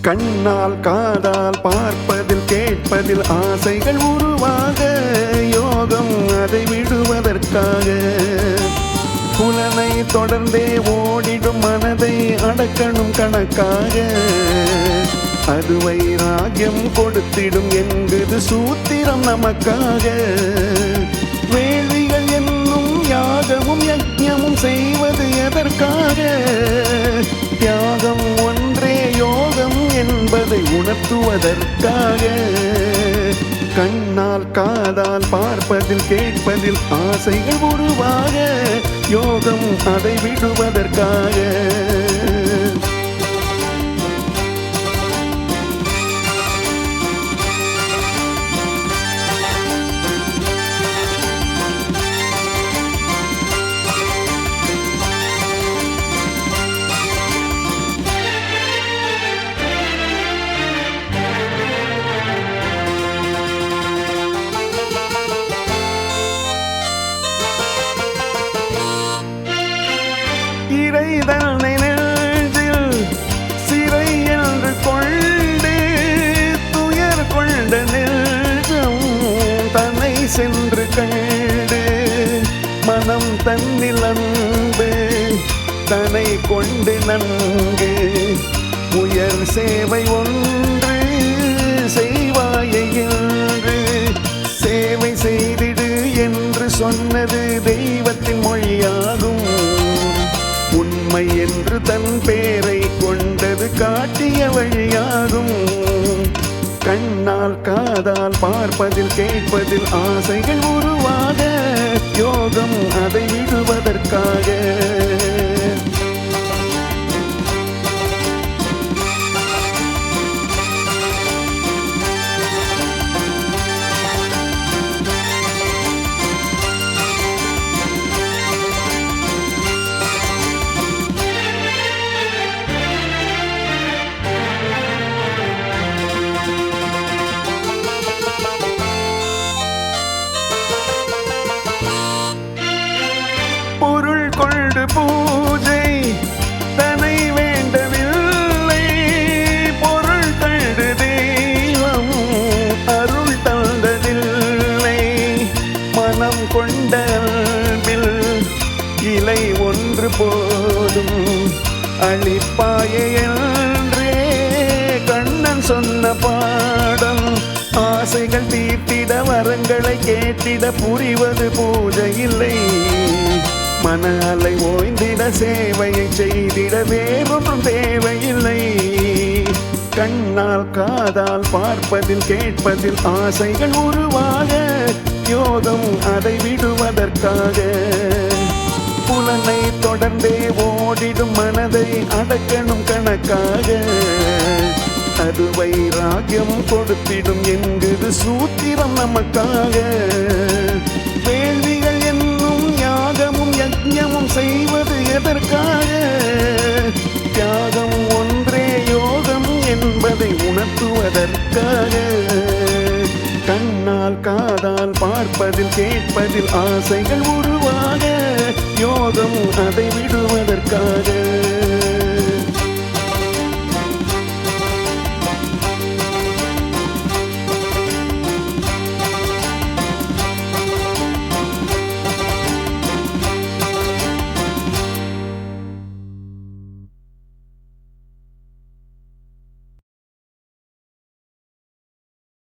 கண்ணால் காதால் பார்ப்பதில் கேட்பதில் ஆசைகள் உருவாக யோகம் அதை விடுவதற்காக. புலனை தொடர்ந்தே ஓடிடும் மனதை அடக்கணும் கணக்காக. அதுவை ராகியம் கொடுத்திடும் என்பது சூத்திரம் நமக்காக. வேள்விகள் என்னும் யாகமும் யஜ்ஞமும் செய்வது எதற்காக? தியாகம் உணர்த்துவதற்காக. கண்ணால் காதால் பார்ப்பதில் கேட்பதில் ஆசைகள் உருவாக. யோகம் அதை விடுவதற்காக சென்று கண்டு மனம் தன்னில் அன்பு தனை கொண்டு நன்கு. உயர் சேவை ஒன்று செய்வாயை என்று சேவை செய்திடு என்று சொன்னது தெய்வத்தின் மொழியாகும். உண்மை என்று தன் பேரை கொண்டது காட்டிய வழி. கண்ணால் காதால் பார்ப்பதில் கேட்பதில் ஆசைகள் உருவாக கொண்டு பூஜை தனை வேண்டவில்லை. பொருள் கண்டு தெய்வம் அருள் தந்ததில்லை. மனம் கொண்ட அன்பில் இலை ஒன்று போதும். அழிப்பாயே என்றே கண்ணன் சொன்ன பாடம். ஆசைகள் தீர்த்திட வரங்களை கேட்டிட புரிவது பூஜை இல்லை. மன அலை ஓய்ந்திட சேவையை செய்திட வேறொன்றும் தேவையில்லை. கண்ணால் காதால் பார்ப்பதில் கேட்பதில் ஆசைகள் உருவாக யோகம் அதை விடுவதற்காக. புலனை தொடர்ந்தே ஓடிடும் மனதை அடக்கணும் கணக்காக. அது ராகியம் கொடுத்திடும் என்கிறது சூத்திரம் நமக்காக. யாகமும் செய்வது எதற்காக? தியாகம் ஒன்றே யோகம் என்பதை உணர்த்துவதற்காக. கண்ணால் காதால் பார்ப்பதில் கேட்பதில் ஆசைகள் உருவாக. யோகம் அதை விடுவதற்காக.